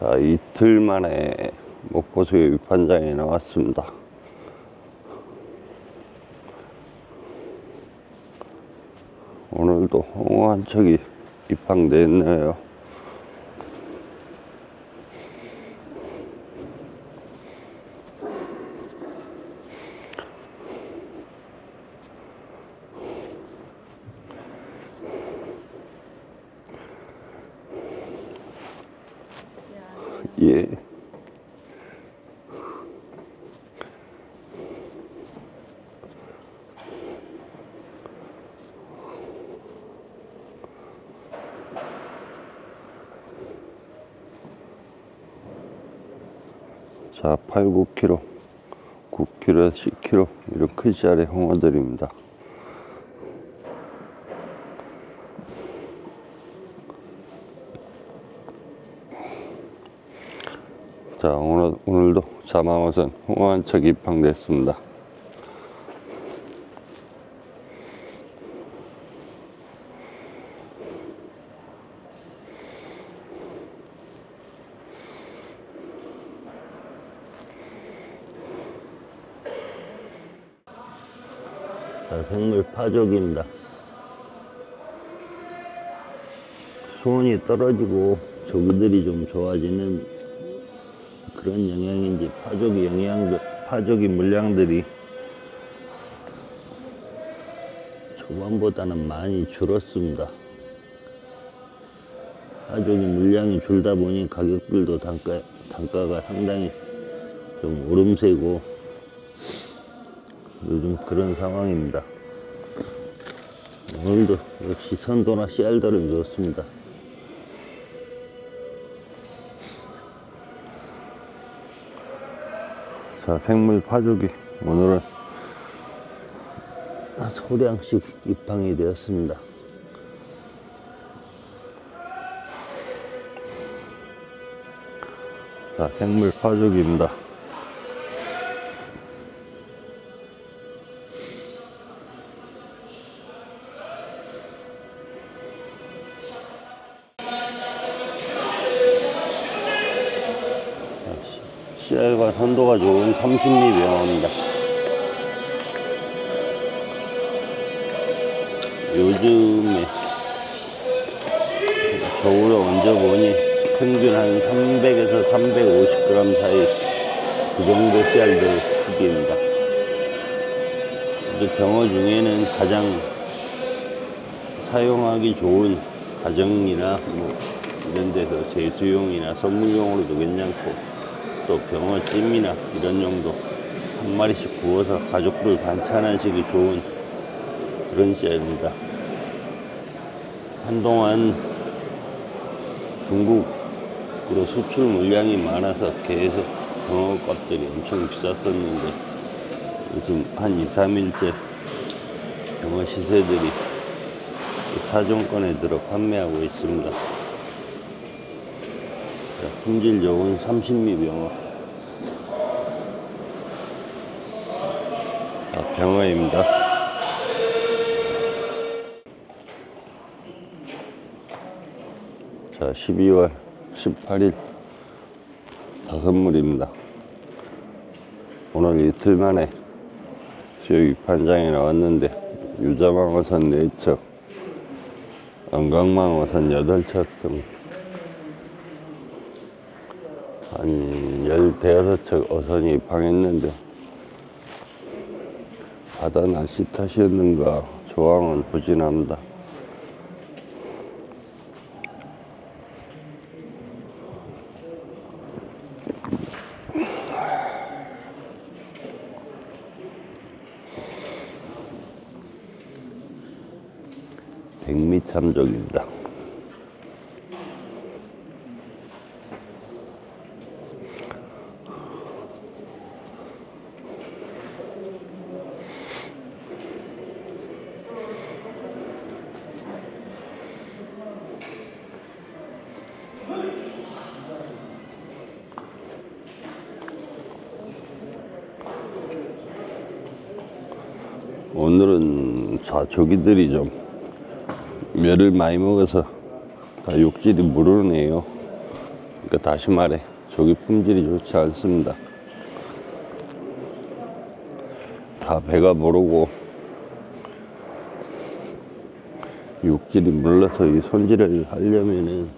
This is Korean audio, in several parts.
자, 이틀 만에 목포수의 위판장에 나왔습니다. 오늘도 홍어 한 척이 입항됐네요. 예. 자, 8, 9kg, 9kg, 10kg 이런 큰 씨알의 홍어들입니다. 자, 오늘, 오늘도 자마어선 홍어 한척 입항됐습니다. 자, 생물 파족입니다. 수온이 떨어지고 조기들이 좀 좋아지는 그런 영향인지 파족의 영양들, 파족의 물량들이 초반보다는 많이 줄었습니다. 파족의 물량이 줄다 보니 가격들도 단가, 단가가 상당히 좀 오름세고 요즘 그런 상황입니다. 오늘도 역시 선도나 씨알들은 좋습니다. 자, 생물 파죽이 오늘은 소량씩 입항이 되었습니다. 자, 생물 파죽입니다. 씨알과 선도가 좋은 30리 병어입니다. 요즘에 겨울에 얹어보니 평균 한 300에서 350g 사이 그 정도 씨알들 크기입니다. 이 병어 중에는 가장 사용하기 좋은 가정이나 뭐 이런 데서 제수용이나 선물용으로도 괜찮고 또 병어 찜이나 이런 용도 한 마리씩 구워서 가족들 반찬하시기 좋은 그런 씨알입니다. 한동안 중국으로 수출 물량이 많아서 계속 병어 값들이 엄청 비쌌었는데 요즘 한 2, 3일째 병어 시세들이 사정권에 들어 판매하고 있습니다. 자, 품질 좋은 30미 병어. 자, 병어입니다. 자, 12월 18일 다섯 물입니다. 오늘 이틀 만에 수요 입판장에 나왔는데 유자망어선 4척, 은강망어선 8척 등 한 15척 어선이 입항했는데 바다 날씨 탓이었는가 조항은 부진합니다. 백미 참족입니다. 오늘은 자초기들이 좀 멸을 많이 먹어서 다 육질이 무르네요. 그러니까 다시 말해 조기 품질이 좋지 않습니다. 다 배가 모르고 육질이 물러서 이 손질을 하려면은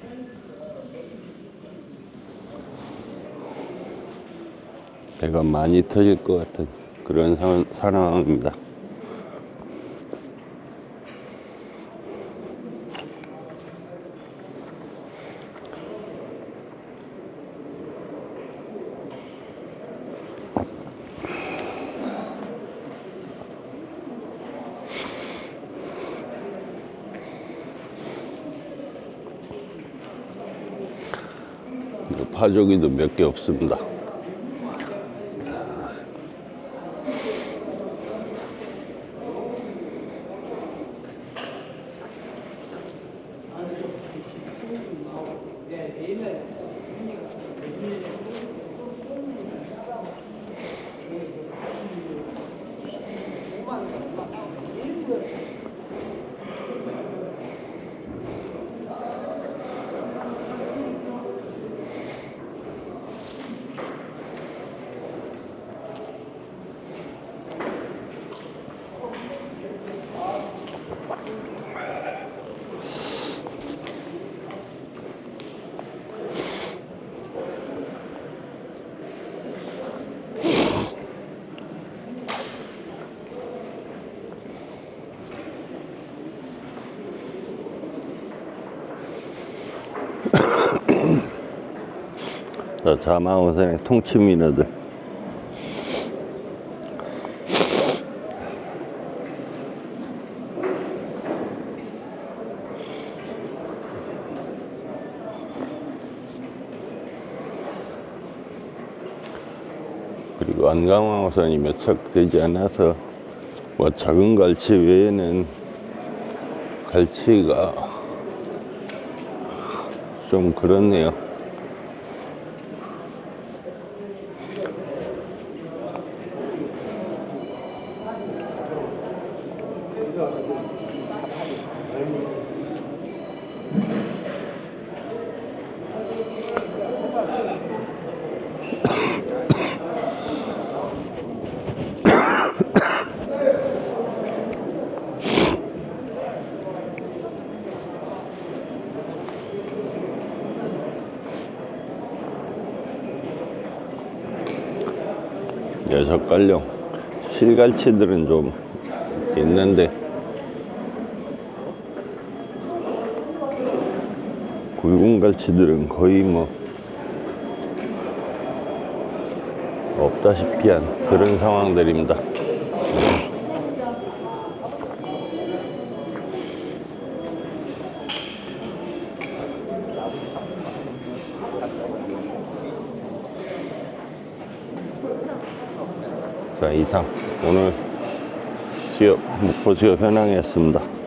배가 많이 터질 것 같은 그런 상, 상황입니다. 파조기도 몇 개 없습니다. 자, 자마우선의 통치민어들. 그리고 안강화호선이 몇척 되지 않아서 뭐 작은 갈치 외에는 갈치가 좀 그렇네요. 여섯갈령 실갈치들은 좀 있는데 굵은 갈치들은 거의 뭐 없다시피 한 그런 상황들입니다. 자 이상 오늘 수협 목포 수협 현황이었습니다.